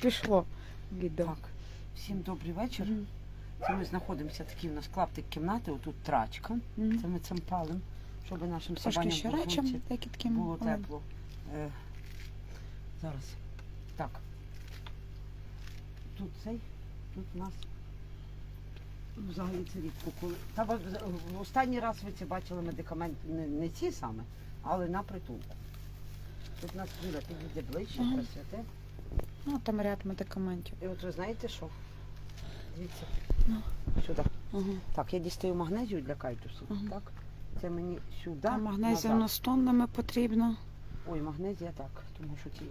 Пішло відео. Так, всім добрий вечір. Мгм. Це ми знаходимося такий у нас клаптик кімнати, отут трачка. Мгм. Це ми цим палим, щоб нашим собаням ще такі такі було тепло. Е, зараз. Так. Тут цей, тут у нас. Взагалі це рідко коли. Та в- останній раз ви це бачили медикамент не, не ці саме, але на притулку. Тут у нас Юля підійде ближче, Ага. Ну, там ряд медикаментів. І от ви знаєте що? Дивіться. Ну. Сюди. Ага. Так, я дістаю магнезію для кайтусу. Ага. Так. Це мені сюди. А магнезія назад. ну, з тоннами потрібно. Ой, магнезія так, тому що ті.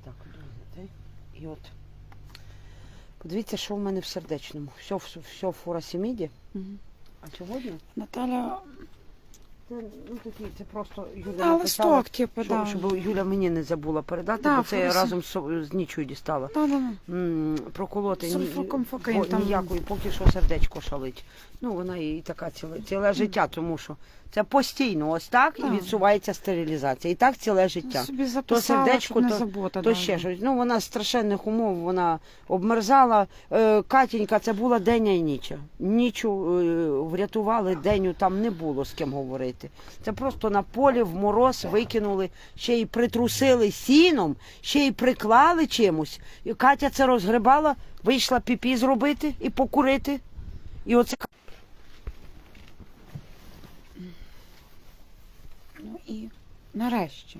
Отак, друзі. І от. Подивіться, що в мене в сердечному. Все, в- все в фурасіміді. Мгм. А сьогодні Наталя, це, ну, такі, це просто Юля а написала, листок, типу, що, да. щоб Юля мені не забула передати, Да, бо це я разом з, со- з нічою дістала. Да, да, да. М, проколоти ні- Сульфокомфокин бо там. ніякої, поки що сердечко шалить. Ну, вона і така ціле, ціле життя, тому що це постійно ось так і відсувається стерилізація. І так ціле життя. Собі записала, сердечко, щоб не то- забути. То да. ще щось. Ну, вона з страшенних умов, вона обмерзала. Е, Катінька, це була день і ніч. Нічу е, врятували, деню там не було з ким говорити. Це просто на полі в мороз викинули, ще й притрусили сіном, ще й приклали чимось. І Катя це розгребала, вийшла піпі зробити і покурити. І оце Ну і нарешті.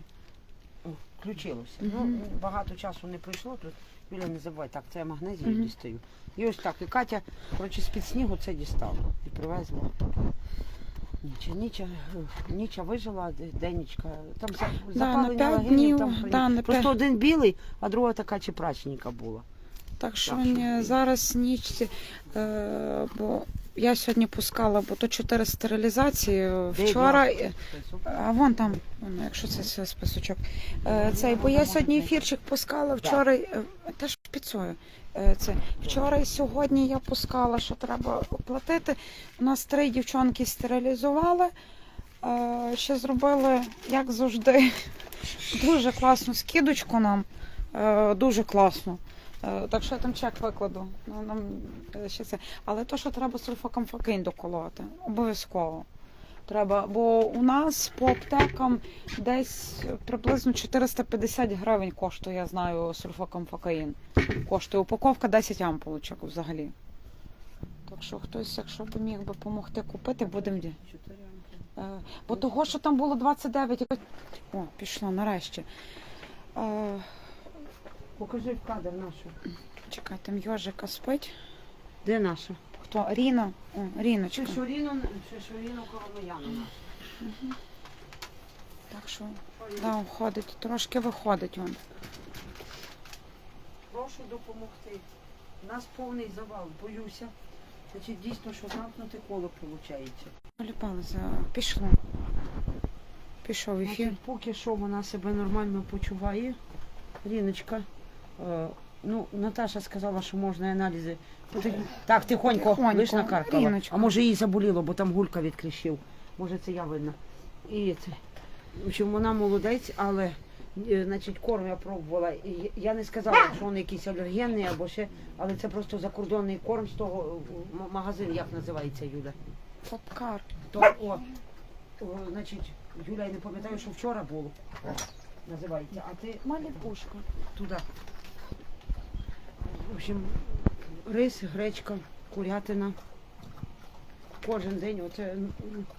Включилося. Мгм. Ну, багато часу не пройшло. Тут Юля, не забувай, так, це я магнезію Мгм. дістаю. І ось так. І Катя, коротше, з-під снігу це дістала і привезла. Ніча, ніча, ніча вижила, де- денечка. Там на запалення легенів, днів, там да, на Просто п'ять- один білий, а друга така чепрачненька була. Так що Так що- ні, зараз ніч, е, бо я сьогодні пускала, бо то чотири стерилізації. Вчора. його е, список? А вон там, якщо це, це списочок. Е, цей, бо я сьогодні ефірчик пускала вчора, е, теж піцою. Е, це. Вчора і сьогодні я пускала, що треба оплатити. У нас три дівчонки стерилізували. Е, ще зробили, як завжди, дуже класну скидочку нам. Е, дуже класно. Е, Так що я там чек викладу. Ну, нам е, ще це. Але то, що треба сульфакамфакин доколоти, обов'язково. Треба, бо у нас по аптекам десь приблизно 450 гривень коштує, я знаю, сульфакамфакаїн. Коштує упаковка 10 ампулочок взагалі. Так що хтось, якщо б міг би допомогти купити, будемо. Е, Бо того, що там було 29, якось... О, пішло нарешті. Покажи в кадр нашу. Чекай, там йожика спить. Де наша? Хто? Ріна? О, Ріночка. Чи Шуріно Коломияна наша. Так що, да, входить, трошки виходить он. Прошу допомогти. У нас повний завал, боюся. Значить, дійсно, що замкнуте коло виходить. Полюбалася, пішло. Пішов ефір. Значить, поки що вона себе нормально почуває. Ріночка. Е, ну, Наташа сказала, що можна і аналізи. Так, тихонько, Тихонько. лиш накаркала. Ріночка. А може їй заболіло, бо там гулька від. Може це я винна. І це. В общем, вона молодець, але е, значить, корм я пробувала. І я не сказала, що він якийсь алергенний або ще, але це просто закордонний корм з того магазин, як називається Юля. Попкар. То, о, о, значить, Юля, я не пам'ятаю, що вчора було. Називається. А ти Маліпушка. туди. В общем, рис, гречка, курятина. Кожен день. Оце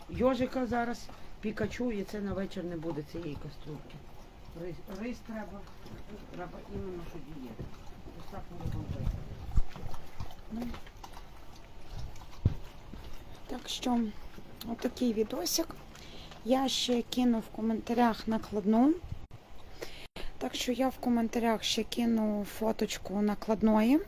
йожика зараз, пікачу, і це на вечір не буде цієї каструльки. Рис, рис треба. Треба іменно, що дієта. Ось так ми. Так що, отакий відосик. Я ще кину в коментарях накладну. Так що я в коментарях ще кину фоточку накладної.